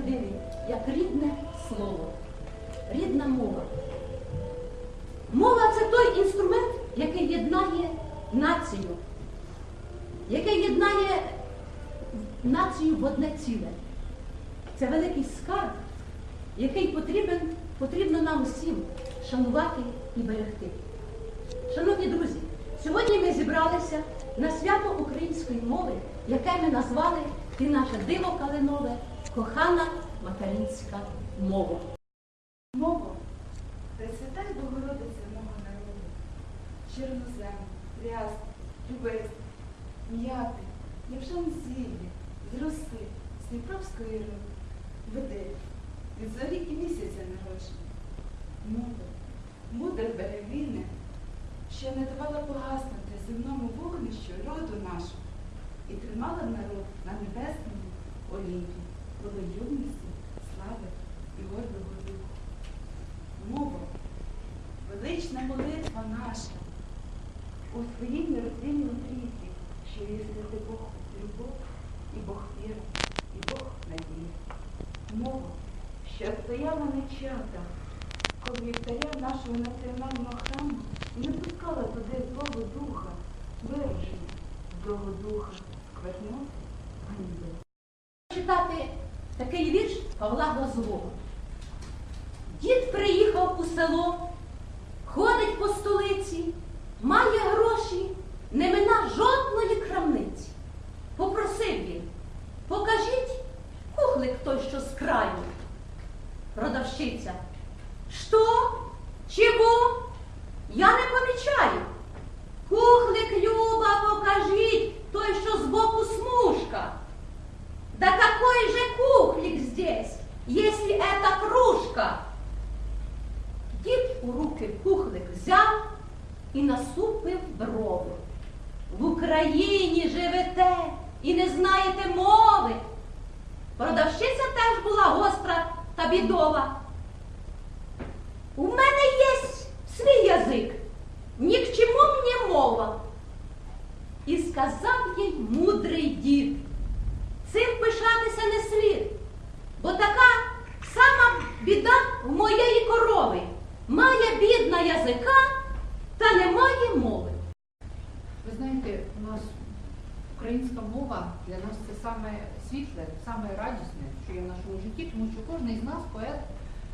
людини, як рідне слово, рідна мова. Мова це той інструмент, який єднає націю, який єднає націю в одне ціле. Це великий скарб, який потрібен, потрібно нам усім шанувати і берегти. Шановні друзі, сьогодні ми зібралися на свято української мови, яке ми назвали «Ти наше диво калинове, кохана материнська мова. Мово, Пресвятай Богородиця мого народу, чорнозем, ряст, любець, м'яти, явшан зілля, зроси, Дніпровської роди, веде, від зорі і місяця народження. Мудр, мудр берегине, що не давала погаснути земному вогнищу роду нашого і тримала народ на небесному олімпі, волоюбності, слави і гордого духу. Мова, велична молитва наша у своїй нероздільній трійці, що є Бог любов, і Бог віра, і Бог надія. Мова, що стояла на чатах, коли вівтаря нашого національного храму і не пускала туди злого духа, вираження злого духа, скверноти, ганьби. Читати такий вірш Павла Глазового. Дід приїхав у село, ходить по столиці, має гроші, не мина жодної крамниці. Попросив він, покажіть кухлик той, що з краю. Продавщиця. Що? Чого? Я не помічаю. Кухлик, Люба, покажіть той, що збоку смужка. Да какой же кухлик здесь, если это кружка? Дід у руки кухлик взяв і насупив брови. В Україні живете і не знаєте мови. Продавщиця теж була гостра та бідова. У мене є свій язик, ні к чому мені мова. І сказав їй мудрий дід. Цим пишатися не слід, бо така сама біда в моєї корови. Має бідна язика, та не має мови. Ви знаєте, у нас українська мова для нас це саме світле, саме радісне, що є в нашому житті, тому що кожен з нас поет,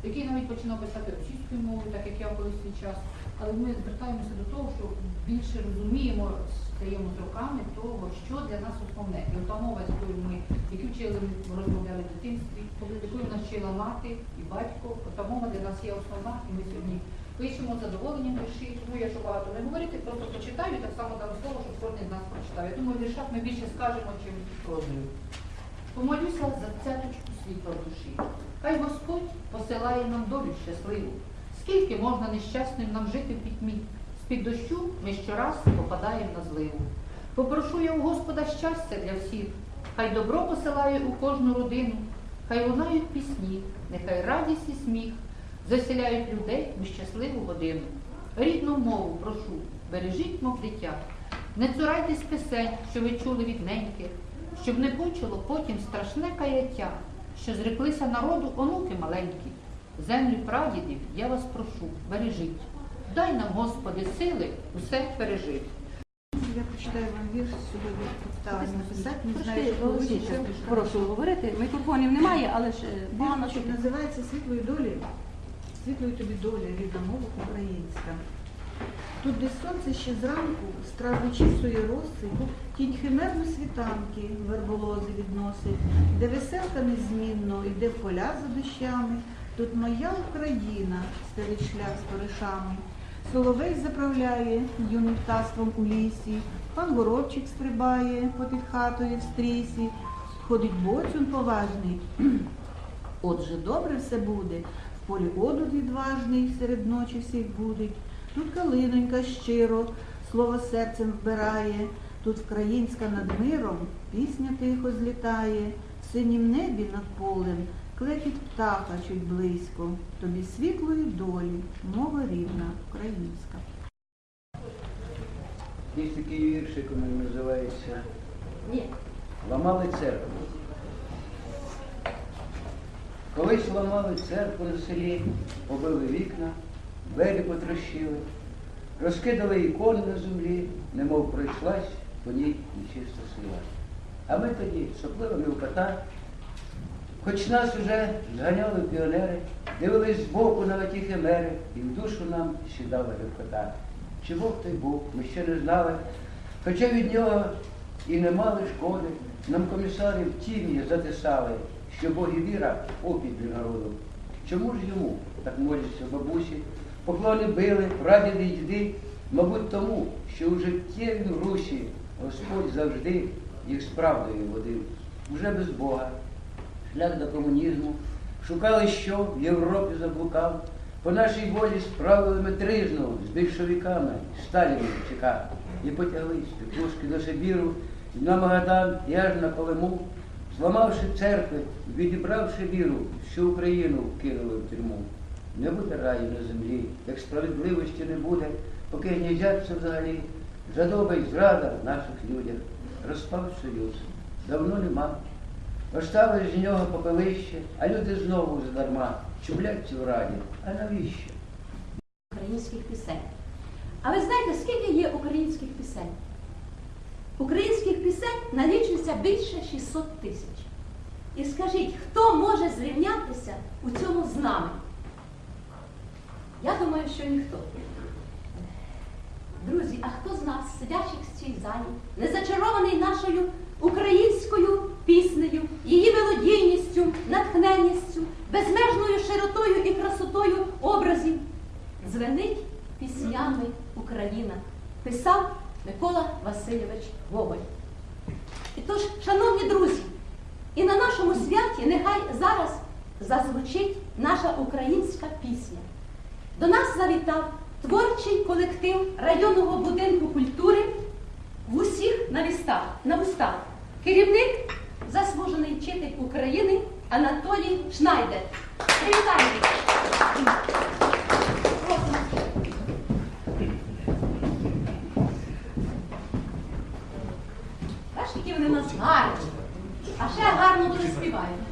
який навіть починав писати російською мовою, колись свій час, але ми звертаємося до того, що більше розуміємо, стаємо з роками того, що для нас основне. І та мова, з якою ми, які вчили ми розмовляли в дитинстві, якою нас вчила мати і батько, та мова для нас є основна, і ми сьогодні пишемо задоволенням вірші. Тому я що багато не говорити, просто почитаю так само дам слово, щоб кожен з нас прочитав. Я думаю, в віршах ми більше скажемо, чим прозою. Помолюся за цяточку світла в душі. Хай Господь посилає нам долю щасливу. Скільки можна нещасним нам жити в пітьмі? З-під дощу ми щораз попадаємо на зливу. Попрошу я у Господа щастя для всіх, хай добро посилає у кожну родину, хай лунають пісні, нехай радість і сміх заселяють людей у щасливу годину. Рідну мову прошу, бережіть, мов дитя. Не цурайтесь пісень, що ви чули від неньки, щоб не почуло потім страшне каяття, що зреклися народу онуки маленькі. Землю прадідів я вас прошу, бережіть. Дай нам, Господи, сили усе пережити. Я прочитаю вам вірш сьогодні представлення написати, не знаю, що ви голосніше, прошу говорити. Мікрофонів немає, але ж е, погано Вірш називається Світлої долі. Світлої тобі доля, рідна мова українська. Тут, де сонце ще зранку, страждучи свої роси, тінь химерну світанки верболози відносить, де веселка незмінно йде в поля за дощами, тут моя Україна стелить шлях з паришами. Соловей заправляє юним птаством у лісі, пан горобчик стрибає попід хатою в стрісі, ходить боцюн поважний. Отже, добре все буде, в полі одуд відважний серед ночі всіх будить. Тут калинонька щиро, слово серцем вбирає, тут українська над миром пісня тихо злітає, в синім небі над полем, клекіт птаха чуть близько, тобі світлої долі, мова рідна, українська. Є такий віршик, він називається Ні. Ламали церкву. Ось ламали церкву на селі, побили вікна, двері потрощили, розкидали ікони на землі, немов пройшлась по ній нечиста сила. А ми тоді, сопливими в кота, хоч нас уже зганяли піонери, дивились збоку на оті химери, і в душу нам сідала гіркота. Чи Бог той Бог, ми ще не знали, хоча від нього і не мали шкоди, нам комісарів тім'ї затисали, що Бог і віра опід для народу. Чому ж йому, так моляться бабусі, поклони били, прадіди й діди, мабуть, тому, що у життєвім русі Господь завжди їх справдою водив, уже без Бога, шлях до комунізму, шукали, що в Європі заблукав, по нашій волі справили ми трижну з більшовиками, Сталіном чекав, і потяглись петрушки до Сибіру, на Магадан, і аж на Колиму, зламавши церкви, відібравши віру, всю Україну кинули в тюрму. Не буде раю на землі, як справедливості не буде, поки гніздяться взагалі. Жадоба й зрада в наших людях. Розпав союз, давно нема. Осталось з нього попелище, а люди знову задарма чубляться в раді. А навіщо? українських пісень. А ви знаєте, скільки є українських пісень? Українських пісень налічується більше 600 тисяч. І скажіть, хто може зрівнятися у цьому з нами? Я думаю, що ніхто. Друзі, а хто з нас, сидячих в цій залі, не зачарований нашою українською піснею, її мелодійністю, натхненністю, безмежною широтою і красотою образів? Звенить піснями Україна, писав Микола Васильович Гоголь. І тож, шановні друзі, і на нашому святі нехай зараз зазвучить наша українська пісня. До нас завітав творчий колектив районного будинку культури в усіх на вістах, на вустах. Керівник, заслужений вчитель України Анатолій Шнайдер. Привітайте! Бачите, які вони нас гарні. А ще гарно дуже співають.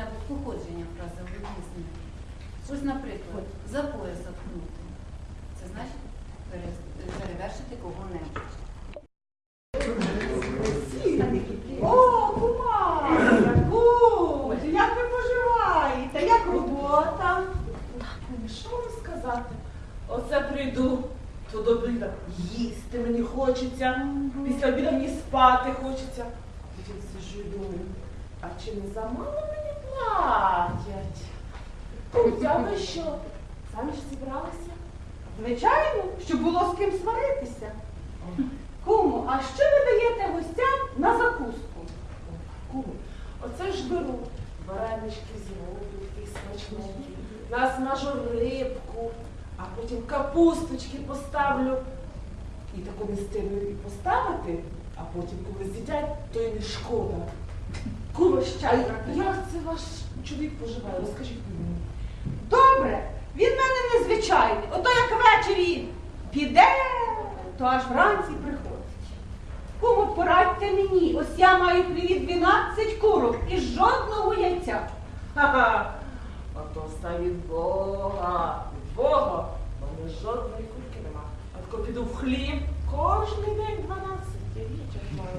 Коли-небудь походження фразеологізмів? Ось, наприклад, за пояс заткнути. Це значить перевершити кого-небудь. О, кума! Кузю, як ви поживаєте? Як робота? Що вам сказати? Оце прийду, то добрий так їсти мені хочеться, після обіду мені спати хочеться. Сижу і думаю, а чи не замало мені платять? Кузя, ви що? Самі ж зібралися? Звичайно, щоб було з ким сваритися. Кому, а що ви даєте гостям на закуску? Кому? Оце ж беру варенички з воду, і смачненькі, насмажу рибку, а потім капусточки поставлю. І таку місцину і поставити, а потім, коли з'їдять, то й не шкода. Кому як це ваш чоловік поживає? Розкажіть мені. Добре, він мене незвичайний. Ото як ввечері піде, то аж вранці приходить. Кому порадьте мені, ось я маю привід 12 курок і жодного яйця. Ха-ха! Ото все від Бога. Від Бога. У мене жодної курки нема. А тако піду в хліб кожний день 12 яєчок маю.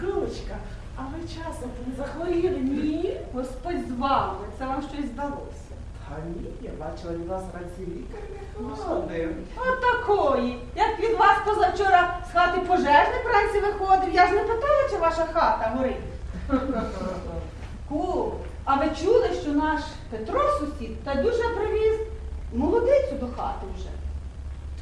Курочка, а ви часом не захворіли? Ні? Господь з вами, це вам щось здалося. Та ні, я бачила від вас вранці лікар не ходив. Отакої. Як від вас позавчора з хати пожежник вранці виходив, я ж не питала, чи ваша хата горить. Ку, а ви чули, що наш Петро сусід та дуже привіз молодицю до хати вже?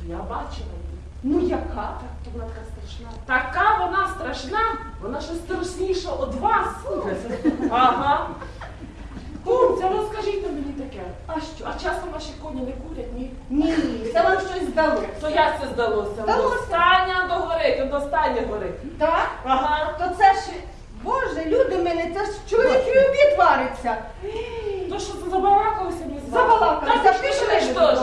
То я бачила її. Ну яка? Так, то вона така страшна. Така вона страшна, вона ще страшніша від вас. Ага. Кумця, розкажіть мені таке. А що? А часом ваші коні не курять, ні? Ні, це вам щось здалося. То як це здалося? Здалося. Достання догорить, достання горить. Так? Ага. То це ж, Боже, люди мене, це ж чоловік любі твариться. То що це забалакалися мені з вами? Забалакалися, Та пішли пішли ж теж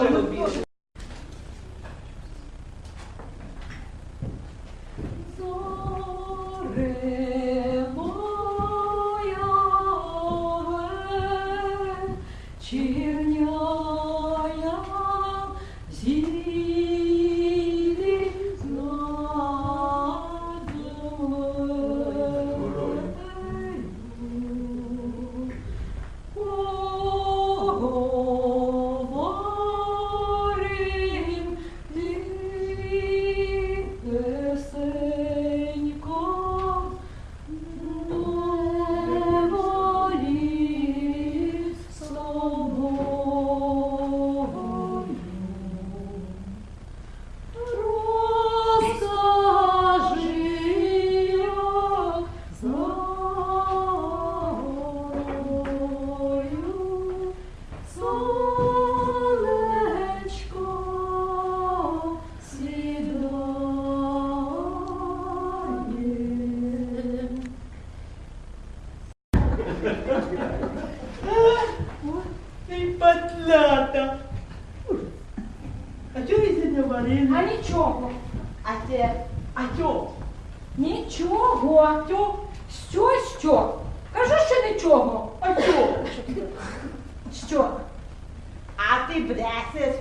Що? А ти брешеш.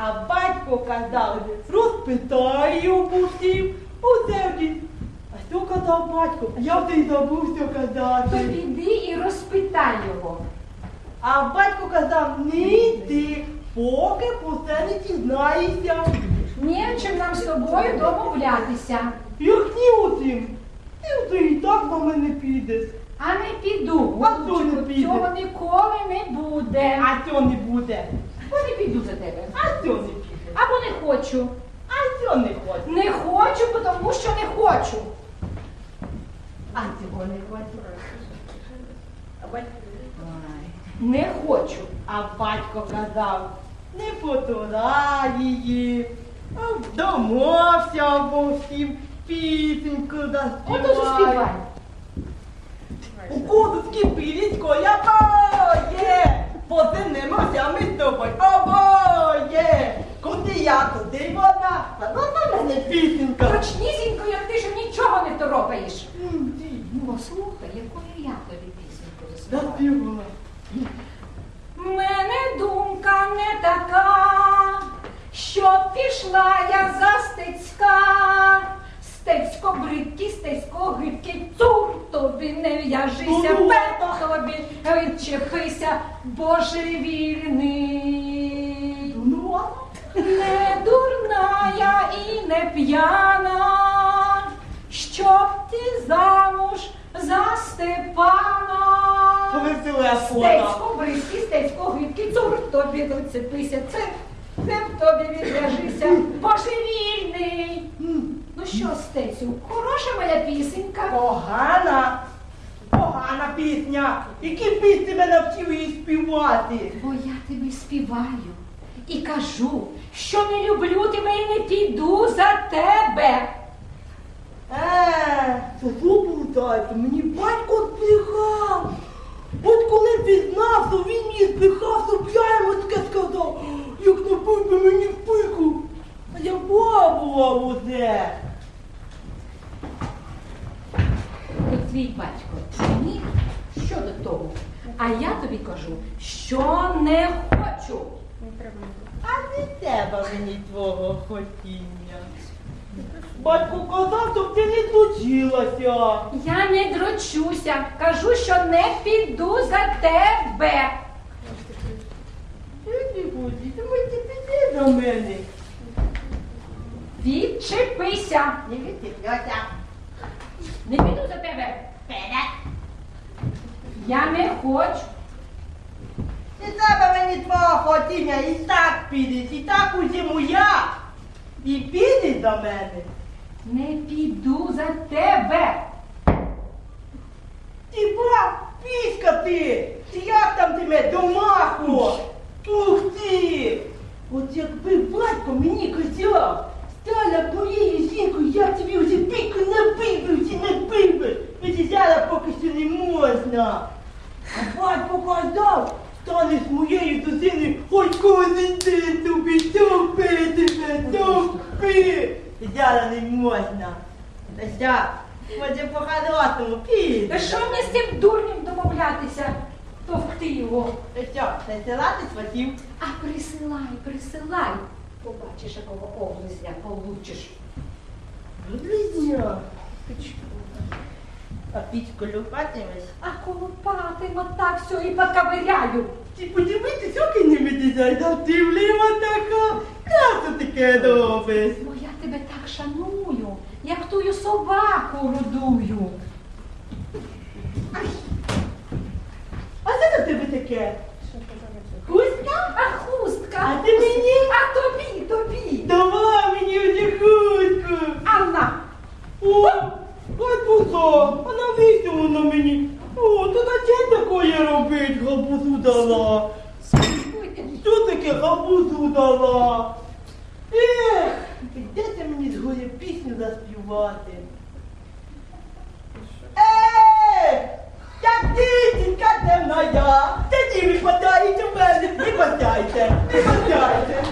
А батько казав, розпитай його всім у землі. А що казав батько? Я вже й забув, що То піди і розпитай його. А батько казав, не йди, поки про це не дізнаєшся. Ні в чим нам з тобою домовлятися. Як ні усім. Ти вже і так на мене підеш. А не піду. А хто не піде? Цього ніколи не буде. А що не буде? Або не піду за тебе. А що не піде? Або не хочу. А що не хочеш? Не хочу, тому що не хочу. А цього не? А батько? Не хочу. А батько казав, не потурай її, а вдомовся обо всім пісеньку заспівай. Ото заспівай. У кудуській пілісько я боє, позимнемося ми з тобою обоє. Куди я, туди вона, та ну на мене пісенька. Точнісінько, як ти ж нічого не торопаєш. М, Ну, послухай, якою я тобі пісеньку заспіваю. Заспівай. Мене думка не така, що пішла я за стецька. Стецько бридкий, стецько гидкий, цур тобі не в'яжися, пето тобі відчихися, божевільний. Ну, а? Не дурна не п'яна, щоб ти замуж за Степана. Стецько, бризки, стецько, гидки, цур тобі доцепися, це не в тобі відв'яжися, божевільний. Ну що, Стецю, хороша моя пісенька? Погана, погана пісня. Які пісні тебе навчив її співати? Бо я тобі співаю і кажу, що не люблю тебе і не піду за тебе. Е, це заплутайте, мені батько збрехав. От коли пізнав, то він мені збрехав, то п'яємо таке сказав, як набив би мені в пику. А я бабула оце. От твій батько мені що до того. А я тобі кажу, що не хочу. А не треба мені твого хотіння. Батько казав, щоб ти не злучилася. Я не дрочуся, кажу, що не піду за тебе. Ти не будеш, ти піди до мене. Відчепися. Не відтіплюся. Не піду за тебе. Я не хочу. Не треба мені твого хотіння, і так підеш, і так усі моя. І підеш до мене. Не піду за тебе. Ти ба, піська ти! Ти як там тебе домахо? Ух ти! От якби батько мені казав, стала моєю жінкою, я тобі вже піку набив би, чи не бив би. Ведь зараз поки що не можна. А батько казав, станеш моєю дитиною, хоч кожен день тобі топи тебе, топи. Зараз не можна. Та що, може по-хорошому піде. Та що мені з цим дурнем домовлятися? Товкти його. Та що, не силати сватів? А присилай, присилай. Побачиш, якого облизня получиш. Близня. А пічку любатимеш? А колопатиме так все і поковиряю. Ти подивитись, оки не видізай, а ти вліва така. Красу таке робиш. Бо я тебе так шаную, як тую собаку рудую. А це на тебе таке? Хустка? А хустка? А ти мені? А тобі, тобі. Давай мені вже хустку. Анна, О, пузо, а навіщо воно мені? О, то на чим такое робить, габузу дала? Що таке габузу дала? Ех, де це мені згодя пісню заспівати? Ех, як дитинка темна я, тоді ви хватаєте мене, не хватайте, не хватайте.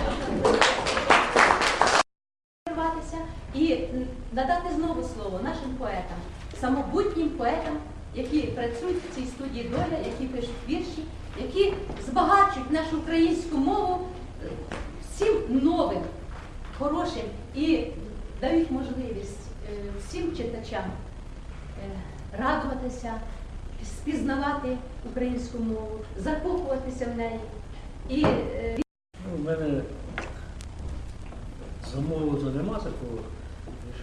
Надати знову слово нашим поетам, самобутнім поетам, які працюють в цій студії доля, які пишуть вірші, які збагачують нашу українську мову е, всім новим, хорошим і дають можливість е, всім читачам е, радуватися, спізнавати українську мову, закохуватися в неї. І е, Ну, У мене замову то нема такого,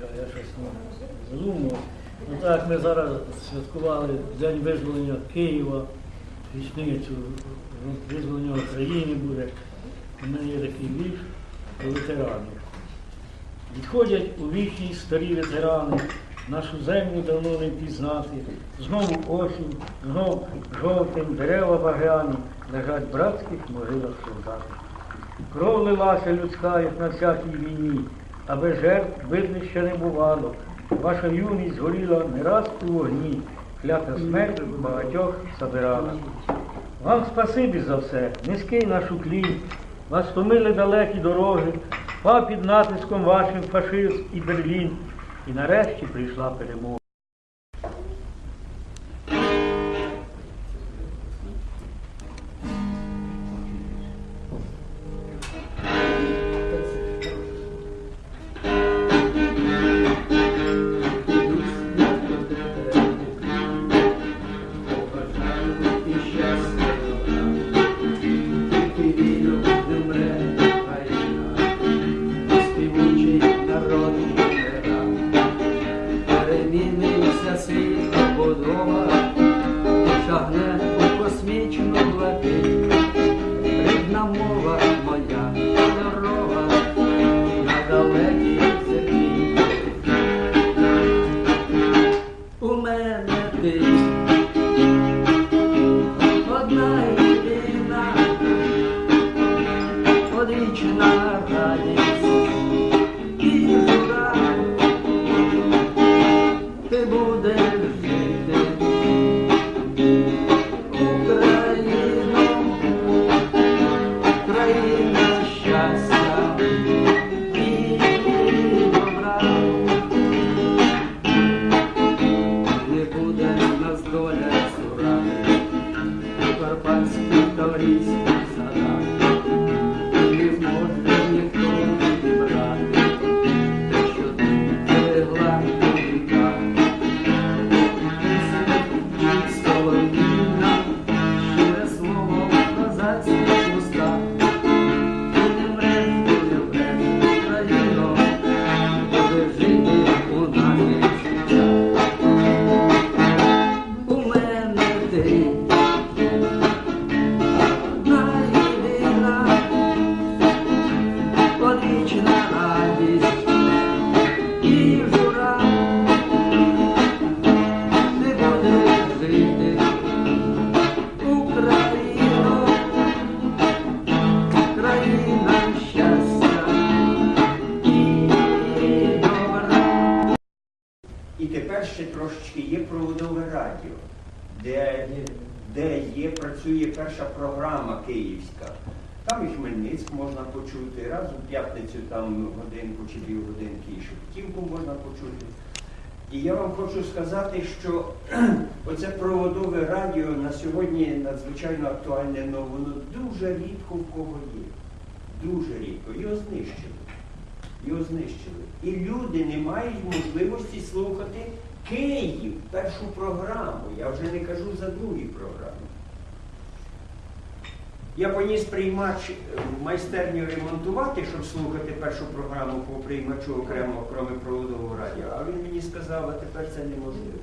що я щось не задумував. Ну так, ми зараз святкували День визволення Києва, річницю визволення України буде. У мене є такий вірш про ветеранів. Відходять у вічні старі ветерани, нашу землю давно не впізнати. Знову осінь, знов жовтим дерева багряні, лежать братських могилах солдати. Кров лилася людська, як на всякій війні, а без жертв видно ще не бувало. Ваша юність згоріла не раз у вогні, клята смерть багатьох забирала. Вам спасибі за все, низький наш уклін, вас томили далекі дороги, па під натиском вашим фашист і Берлін, і нарешті прийшла перемога. Працює перша програма київська. Там і Хмельницьк можна почути, раз у п'ятницю там годинку чи півгодинки, і Шептівку можна почути. І я вам хочу сказати, що оце проводове радіо на сьогодні надзвичайно актуальне, але воно дуже рідко в кого є. Дуже рідко. Його знищили. Його знищили. І люди не мають можливості слухати Київ, першу програму. Я вже не кажу за другі програми. Я поніс приймач е, в майстерню ремонтувати, щоб слухати першу програму по приймачу окремо, кроме проводового радіо. А він мені сказав, а тепер це неможливо.